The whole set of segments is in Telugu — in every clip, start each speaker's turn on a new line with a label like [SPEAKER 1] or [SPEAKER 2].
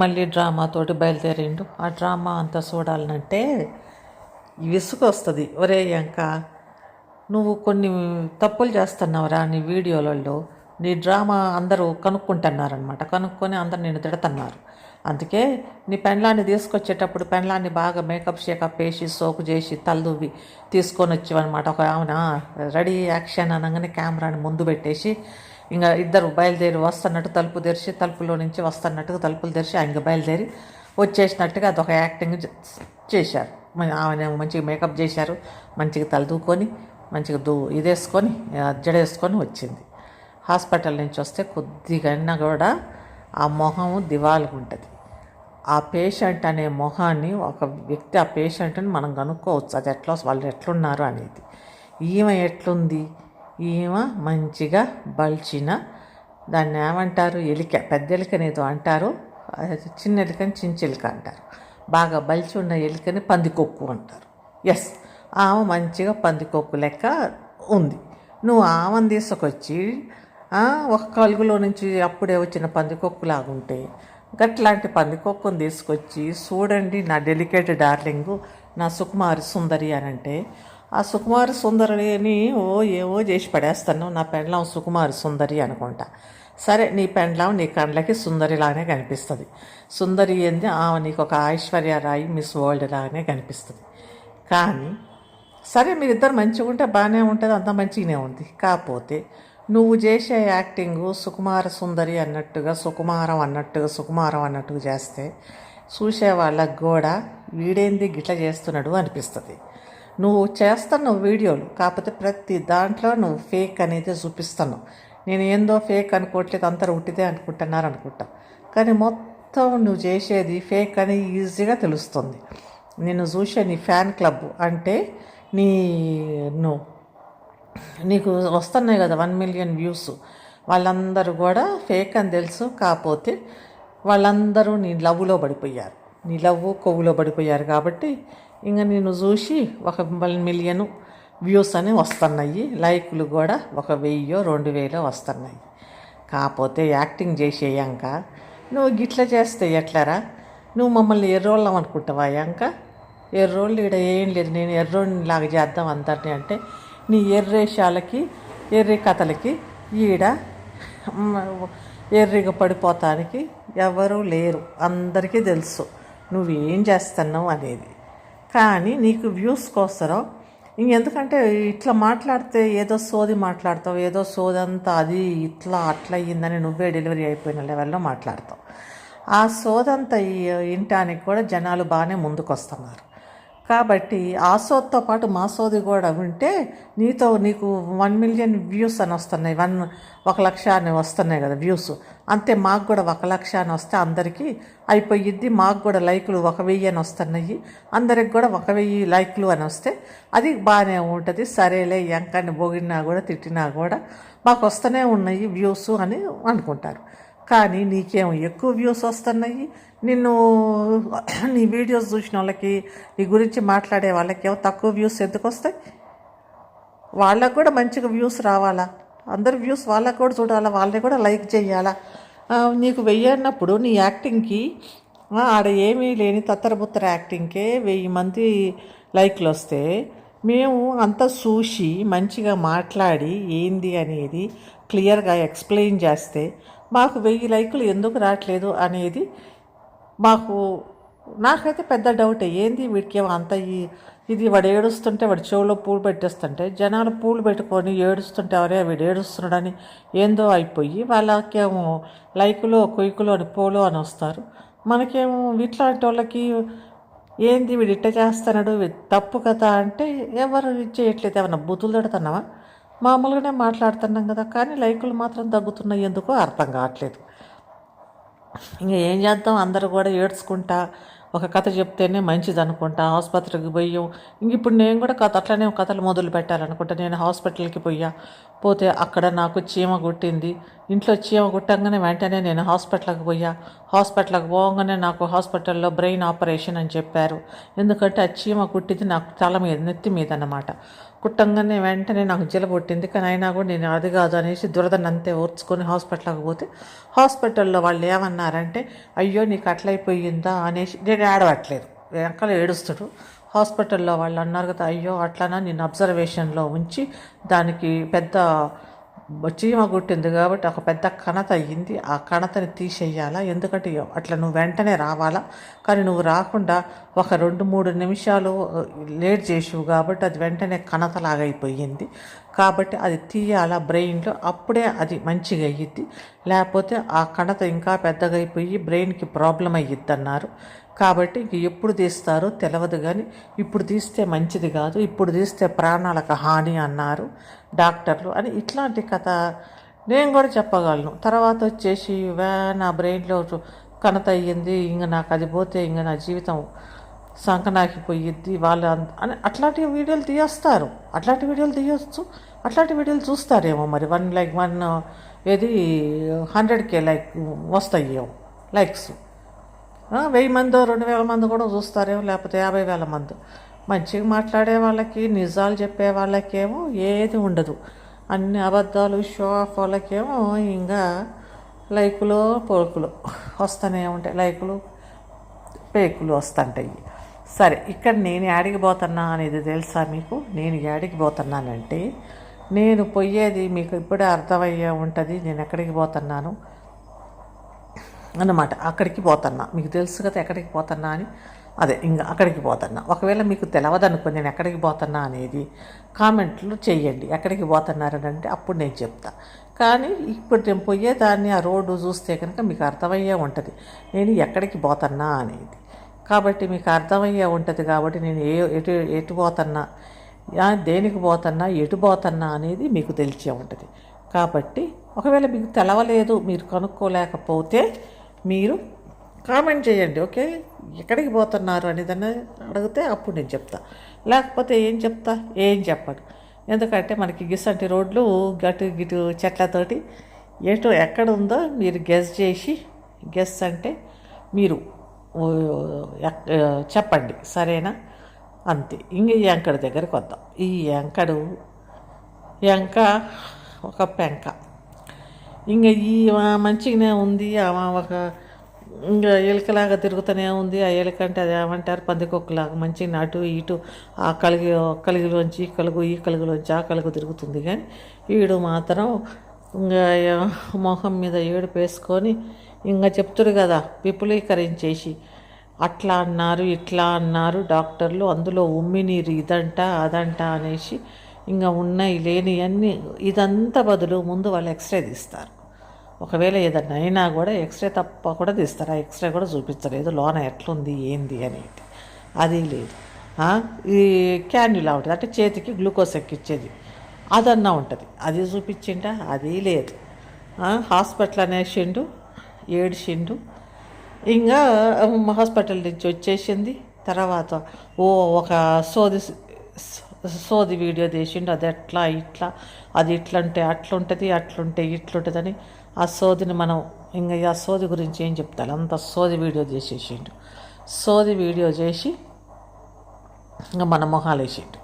[SPEAKER 1] మళ్ళీ డ్రామాతోటి బయలుదేరిండు. ఆ డ్రామా అంతా చూడాలంటే విసుగు వస్తుంది ఒరే అంక నువ్వు కొన్ని తప్పులు చేస్తున్నావురా నీ వీడియోలలో. నీ డ్రామా అందరూ కనుక్కుంటున్నారనమాట కనుక్కొని అందరు నేను తిడుతున్నారు. అందుకే నీ పెండ్లాన్ని తీసుకొచ్చేటప్పుడు పెండ్లాన్ని బాగా మేకప్ షేకప్ వేసి సోకు చేసి తలదువ్వి తీసుకొని వచ్చేవన్నమాట ఒక ఆమెన రెడీ యాక్షన్ అనగానే కెమెరాని ముందు పెట్టేసి ఇంకా ఇద్దరు బయలుదేరి వస్తున్నట్టు తలుపు తెరిచి తలుపులో నుంచి వస్తున్నట్టుగా తలుపులు తెరిచి ఆయన బయలుదేరి వచ్చేసినట్టుగా అదొక యాక్టింగ్ చేశారు. ఆమె మంచిగా మేకప్ చేశారు మంచిగా తలదూకొని మంచిగా దూ ఇదేసుకొని ఆ, జడేసుకొని వచ్చింది. హాస్పిటల్ నుంచి వస్తే కొద్దిగా కూడా ఆ మొహం దివాలుగా ఉంటుంది. ఆ పేషెంట్ అనే మొహాన్ని ఒక వ్యక్తి ఆ పేషెంట్ని మనం కనుక్కోవచ్చు. అది ఎట్లా వాళ్ళు ఎట్లున్నారు అనేది. ఈమె ఎట్లుంది? ఈమె మంచిగా బలిచిన. దాన్ని ఏమంటారు? ఎలిక పెద్ద ఎలికని ఏదో అంటారు. అది చిన్న ఎలికని చించెలిక అంటారు. బాగా బలిచి ఉన్న ఎలికని పందికొక్కు అంటారు. ఎస్ ఆమె మంచిగా పందికొక్కు లెక్క ఉంది. నువ్వు ఆమెను తీసుకొచ్చి ఒక కలుగులో నుంచి అప్పుడే వచ్చిన పందికొక్కులాగుంటే గట్లాంటి పందికొక్కును తీసుకొచ్చి చూడండి నా డెలికేట్ డార్లింగు నా సుకుమారి సుందరి అని అంటే ఆ సుకుమారి సుందరిని ఓ ఏవో చేసి పడేస్తాను నా పెండ్లం సుకుమారి సుందరి అనుకుంటా. సరే నీ పెండ్లం నీ కండ్లకి సుందరిలానే కనిపిస్తుంది. సుందరి ఏంది? ఆమె నీకు ఒక ఐశ్వర్యరాయి మిస్ వరల్డ్ లాగానే కనిపిస్తుంది. కానీ సరే మీరిద్దరు మంచిగా ఉంటే బాగానే ఉంటుంది అంత మంచిగానే ఉంది. కాకపోతే నువ్వు చేసే యాక్టింగ్ సుకుమార సుందరి అన్నట్టుగా సుకుమారం అన్నట్టుగా సుకుమారం అన్నట్టుగా చేస్తే చూసే వాళ్ళకు కూడా వీడేంది గిట్ల చేస్తున్నాడు అనిపిస్తుంది. నువ్వు చేస్తున్నావు వీడియోలు కాకపోతే ప్రతి దాంట్లో నువ్వు ఫేక్ అనేది చూపిస్తున్నావు. నేను ఏందో ఫేక్ అనుకోవట్లేదు అందరూ ఉట్టిదే అనుకుంటున్నారు అనుకుంటా. కానీ మొత్తం నువ్వు చేసేది ఫేక్ అని ఈజీగా తెలుస్తుంది. నేను చూసే నీ ఫ్యాన్ క్లబ్ అంటే నీ నువ్వు నీకు వస్తున్నాయి కదా వన్ మిలియన్ వ్యూస్ వాళ్ళందరూ కూడా ఫేక్ అని తెలుసు కాకపోతే వాళ్ళందరూ నీ లవ్లో పడిపోయారు. నీ లవ్ కొవ్వులో పడిపోయారు కాబట్టి ఇంకా నేను చూసి ఒక వన్ మిలియన్ వ్యూస్ అని వస్తున్నాయి. లైకులు కూడా ఒక వెయ్యో రెండు వేలో వస్తున్నాయి. కాకపోతే యాక్టింగ్ చేసేయంక. నువ్వు గిట్ల చేస్తే ఎట్లరా? నువ్వు మమ్మల్ని ఎర్రోళ్ళం అనుకుంటావా అయ్యాక ఎర్రోళ్ళు ఇక్కడ ఏం లేదు. నేను ఎర్రోడిని లాగా చేద్దాం అందరినీ అంటే నీ ఎర్రేషాలకి ఎర్రి కథలకి ఈడ ఎర్రిగా పడిపోతానికి ఎవరూ లేరు. అందరికీ తెలుసు నువ్వేం చేస్తున్నావు అనేది. కానీ నీకు వ్యూస్ కోసరం? ఇంకెందుకంటే ఇట్లా మాట్లాడితే ఏదో సోది మాట్లాడతావు ఏదో సోది అంతా అది ఇట్లా అట్లా అయ్యిందని నువ్వే డెలివరీ అయిపోయిన లెవెల్లో మాట్లాడతావు. ఆ సోదంతా ఇంటానికి కూడా జనాలు బాగానే ముందుకు వస్తున్నారు కాబట్టి ఆ సోద్తో పాటు మా సోది కూడా ఉంటే నీతో నీకు వన్ మిలియన్ వ్యూస్ అని వస్తున్నాయి. వన్ ఒక లక్ష అని వస్తున్నాయి కదా వ్యూస్ అంతే మాకు కూడా ఒక లక్ష అని వస్తే అందరికీ అయిపోయిద్ది. మాకు కూడా లైకులు ఒక వెయ్యి అని వస్తున్నాయి. అందరికి కూడా ఒక వెయ్యి లైక్లు అని వస్తే అది బాగానే ఉంటుంది. సరేలే ఎంకని బొగినా కూడా తిట్టినా కూడా మాకు వస్తూనే ఉన్నాయి వ్యూస్ అని అనుకుంటారు. కానీ నీకేం ఎక్కువ వ్యూస్ వస్తున్నాయి? నిన్ను నీ వీడియోస్ చూసిన వాళ్ళకి నీ గురించి మాట్లాడే వాళ్ళకి ఏమో తక్కువ వ్యూస్ ఎందుకు వస్తాయి? వాళ్ళకు కూడా మంచిగా వ్యూస్ రావాలా? అందరు వ్యూస్ వాళ్ళకు కూడా చూడాలా? వాళ్ళని కూడా లైక్ చేయాలా? నీకు వెయ్యన్నప్పుడు నీ యాక్టింగ్కి ఆడ ఏమీ లేని తత్తరబుత్తర యాక్టింగ్కే వెయ్యి మంది లైక్లు వస్తే మేము అంతా చూసి మంచిగా మాట్లాడి ఏంది అనేది క్లియర్గా ఎక్స్ప్లెయిన్ చేస్తే మాకు వెయ్యి లైకులు ఎందుకు రావట్లేదు అనేది మాకు నాకైతే పెద్ద డౌట్ ఏంది వీడికి ఏమో అంత ఈ- ఇది వాడు ఏడుస్తుంటే వాడి చెవులో పూలు పెట్టేస్తుంటే జనాలు పూలు పెట్టుకొని ఏడుస్తుంటే ఎవరే వీడు ఏడుస్తున్నాడని ఏందో అయిపోయి వాళ్ళకేమో లైకులో కొయ్కులో అని పోలో అని వస్తారు. మనకేమో ఇట్లాంటి వాళ్ళకి ఏంది వీడు ఇట్ట చేస్తున్నాడు తప్పు కదా అంటే ఎవరు చేయట్లేదు. ఏమన్నా బుద్ధులు తడుతున్నావా? మామూలుగానే మాట్లాడుతున్నాం కదా కానీ లైకులు మాత్రం తగ్గుతున్నాయి ఎందుకో అర్థం కావట్లేదు. ఇంకా ఏం చేద్దాం? అందరూ కూడా ఏడ్చుకుంటా ఒక కథ చెప్తేనే మంచిది అనుకుంటా ఆసుపత్రికి పోయాం ఇంక ఇప్పుడు నేను కూడా కథ అట్లనే కథలు మొదలు పెట్టాలనుకుంటా. నేను హాస్పిటల్కి పోయా పోతే అక్కడ నాకు చీమ కుట్టింది ఇంట్లో చీమ కుట్టంగానే వెంటనే నేను హాస్పిటల్కి పోయా హాస్పిటల్కి పోగానే నాకు హాస్పిటల్లో బ్రెయిన్ ఆపరేషన్ అని చెప్పారు. ఎందుకంటే ఆ చీమ కుట్టింది నాకు తల మీద నెత్తి మీద అన్నమాట కుట్టంగానే వెంటనే నాకు జలబొట్టింది కానీ అయినా కూడా నేను అది కాదు అనేసి దురదను అంతే ఓర్చుకొని హాస్పిటల్కి పోతే హాస్పిటల్లో వాళ్ళు ఏమన్నారంటే అయ్యో నీకు అట్లయిపోయిందా? అనేసి నేను ఏడవట్లేదు. వెనకాల ఏడుస్తాడు హాస్పిటల్లో వాళ్ళు అన్నారు కదా అయ్యో అట్లానా? నేను అబ్జర్వేషన్లో ఉంచి దానికి పెద్ద చీమ కుట్టింది కాబట్టి ఒక పెద్ద కణత అయ్యింది. ఆ కణతని తీసేయాలా? ఎందుకంటే అట్లా నువ్వు వెంటనే రావాలా? కానీ నువ్వు రాకుండా ఒక రెండు మూడు నిమిషాలు లేట్ చేసావు కాబట్టి అది వెంటనే కణతలాగైపోయింది అయిపోయింది. కాబట్టి అది తీయాలా బ్రెయిన్లో? అప్పుడే అది మంచిగా అయ్యిద్ది. లేకపోతే ఆ కణత ఇంకా పెద్దగా అయిపోయి బ్రెయిన్కి ప్రాబ్లం అయ్యిద్ది అన్నారు కాబట్టి ఇంక ఎప్పుడు తీస్తారో తెలియదు కానీ ఇప్పుడు తీస్తే మంచిది కాదు ఇప్పుడు తీస్తే ప్రాణాలకు హాని అన్నారు డాక్టర్లు అని ఇట్లాంటి కథ నేను కూడా చెప్పగలను. తర్వాత వచ్చేసి వే నా బ్రెయిన్లో కణత అయ్యింది ఇంక నాకు అది పోతే ఇంక నా జీవితం సంకనాకిపోయిద్ది వాళ్ళు అని అట్లాంటి వీడియోలు తీయేస్తారు. అట్లాంటి వీడియోలు తీయొచ్చు అట్లాంటి వీడియోలు చూస్తారేమో మరి. వన్ లైక్ వన్ ఏది హండ్రెడ్కే లైక్ వస్తాయేమో లైక్స్. వెయ్యి మందో రెండు వేల మంది కూడా చూస్తారేమో లేకపోతే యాభై వేల మంది. మంచిగా మాట్లాడే వాళ్ళకి నిజాలు చెప్పే వాళ్ళకేమో ఏది ఉండదు. అన్ని అబద్ధాలు షో ఆఫ్ వాళ్ళకేమో ఇంకా లైకులు పోకులు వస్తూనే ఉంటాయి. లైకులు పేకులు వస్తుంటాయి. సరే ఇక్కడ నేను యాడికి పోతున్నా అనేది తెలుసా మీకు? నేను యాడికి పోతున్నానంటే నేను పోయేది మీకు ఇప్పుడే అర్థమయ్యే ఉంటుంది నేను ఎక్కడికి పోతున్నాను? అన్నమాట. అక్కడికి పోతున్నా. మీకు తెలుసు కదా ఎక్కడికి పోతున్నా అని. అదే ఇంకా అక్కడికి పోతున్నా. ఒకవేళ మీకు తెలియదు నేను ఎక్కడికి పోతున్నా అనేది కామెంట్లు చేయండి ఎక్కడికి పోతున్నారని అంటే అప్పుడు నేను చెప్తా. కానీ ఇప్పుడు నేను పోయేదాన్ని ఆ రోడ్డు చూస్తే కనుక మీకు అర్థమయ్యే ఉంటుంది. నేను ఎక్కడికి పోతున్నా అనేది. కాబట్టి మీకు అర్థమయ్యే ఉంటుంది కాబట్టి నేను ఏ ఎటు ఎటు పోతున్నా దేనికి పోతున్నా ఎటు పోతున్నా అనేది మీకు తెలిసే ఉంటుంది. కాబట్టి ఒకవేళ మీకు తెలవలేదు మీరు కనుక్కోలేకపోతే మీరు కామెంట్ చేయండి ఓకే? ఎక్కడికి పోతున్నారు అనేదని అడిగితే అప్పుడు నేను చెప్తా. లేకపోతే ఏం చెప్తా? ఏం చెప్పను. ఎందుకంటే మనకి గిసంటి రోడ్లు గటు గిటు చెట్లతోటి ఎటు ఎక్కడ ఉందో మీరు గెస్ చేసి గెస్ అంటే మీరు చెప్పండి. సరేనా? అంతే. ఇంక ఈ దగ్గరికి వద్దాం. ఈ యాంకరు ఎంక ఒక పెంక. ఇంకా ఈ మంచిగానే ఉంది ఆమె ఒక ఇంకా ఎలుకలాగా తిరుగుతూనే ఉంది. ఆ ఎలుక అంటే అది ఏమంటారు? పందికొక్కలాగా మంచిగా అటు ఇటు ఆ కలిగి కలిగిలోంచి ఈ కలుగు ఈ కలుగులోంచి ఆ కలుగు తిరుగుతుంది. కానీ వీడు మాత్రం ఇంకా మొహం మీద ఏడు వేసుకొని ఇంకా చెప్తురు కదా విపులీకరించేసి. అట్లా అన్నారు ఇట్లా అన్నారు డాక్టర్లు అందులో ఉమ్మి నీరు ఇదంట అదంట అనేసి ఇంకా ఉన్నాయి లేని అన్నీ ఇదంతా బదులు ముందు వాళ్ళు ఎక్స్రే తీస్తారు. ఒకవేళ ఏదన్నా అయినా కూడా ఎక్స్రే తప్ప కూడా తీస్తారు. ఆ ఎక్స్రే కూడా చూపించలేదు. లోన ఎట్లుంది ఏంది అనేది. అది లేదు. ఈ క్యాన్యులా ఉంటుంది అంటే చేతికి గ్లూకోజ్ ఎక్కిచ్చేది. అదన్నా ఉంటుంది. అది చూపించిండ? అది లేదు. హాస్పిటల్ అనేసిండు ఏడిచిండు ఇంకా హాస్పిటల్ నుంచి వచ్చేసింది. తర్వాత ఓ ఒక సోది సోది వీడియో తీసిండు అది ఎట్లా ఇట్లా అది ఇట్లంటే అట్లుంటుంది అట్లుంటే ఇట్లుంటుందని ఆ సోదిని మనం ఇంకా ఆ సోది గురించి ఏం చెప్తాను అంత సోది వీడియో చేసేసిండు సోది వీడియో చేసి ఇంకా మన మొహాలు వేసిండు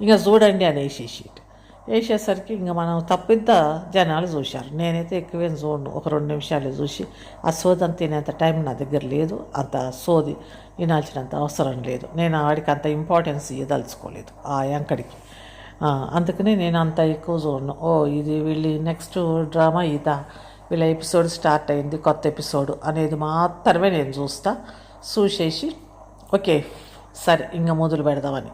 [SPEAKER 1] ఇంకా చూడండి అని వేసేసిండు వేసేసరికి ఇంకా మనం తప్పిద్ద జనాలు చూశారు. నేనైతే ఎక్కువేం చూడను. ఒక రెండు నిమిషాలు చూసి ఆ సోది అంత తినేంత టైం నా దగ్గర లేదు. అంత సోది వినాల్సినంత అవసరం లేదు. నేను వాడికి అంత ఇంపార్టెన్స్ ఇవ్వదలుచుకోలేదు ఆ యాంకడికి. అందుకనే అందుకని నేను అంత ఎక్కువ చూడను. ఓ ఇది వీళ్ళు నెక్స్ట్ డ్రామా ఇదా? వీళ్ళ ఎపిసోడ్ స్టార్ట్ అయింది కొత్త ఎపిసోడ్ అనేది మాత్రమే నేను చూస్తా. చూసేసి ఓకే సరే ఇంకా మొదలు పెడదామని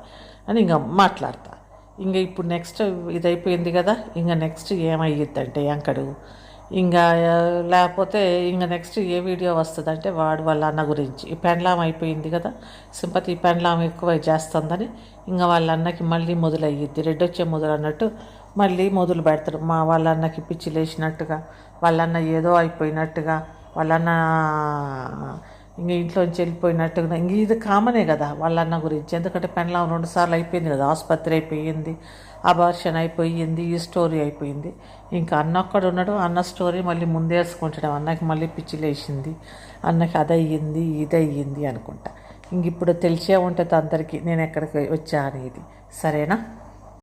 [SPEAKER 1] అని ఇంకా మాట్లాడతా. ఇంకా ఇప్పుడు నెక్స్ట్ ఇది అయిపోయింది కదా ఇంకా నెక్స్ట్ ఏమయ్యిద్దంటే యాంకడు ఇంకా లేకపోతే ఇంకా నెక్స్ట్ ఏ వీడియో వస్తుందంటే వాడు వాళ్ళ అన్న గురించి. ఈ పెండ్లాం అయిపోయింది కదా సింపతి పెండ్లాం ఎక్కువ చేస్తుందని ఇంకా వాళ్ళ అన్నకి మళ్ళీ మొదలయ్యిద్ది. రెడ్ వచ్చే మొదలు అన్నట్టు మళ్ళీ మొదలు పెడతారు. మా వాళ్ళ అన్నకి పిచ్చి లేచినట్టుగా వాళ్ళన్న ఏదో అయిపోయినట్టుగా వాళ్ళన్న ఇంక ఇంట్లోంచి వెళ్ళిపోయినట్టుగా ఇంక ఇది కామనే కదా వాళ్ళ అన్న గురించి. ఎందుకంటే పెండ్లాం రెండు సార్లు అయిపోయింది కదా ఆసుపత్రి అయిపోయింది అబార్షన్ అయిపోయింది ఈ స్టోరీ అయిపోయింది. ఇంకా అన్న ఒక్కడు ఉన్నాడు అన్న స్టోరీ మళ్ళీ ముందేసుకుంటాడు అన్నకి మళ్ళీ పిచ్చి లేచింది. అన్నకి అది అయ్యింది ఇది అనుకుంటా. ఇంక ఇప్పుడు తెలిసే ఉంటుంది అందరికీ నేను ఎక్కడికి వచ్చా అనేది. సరేనా?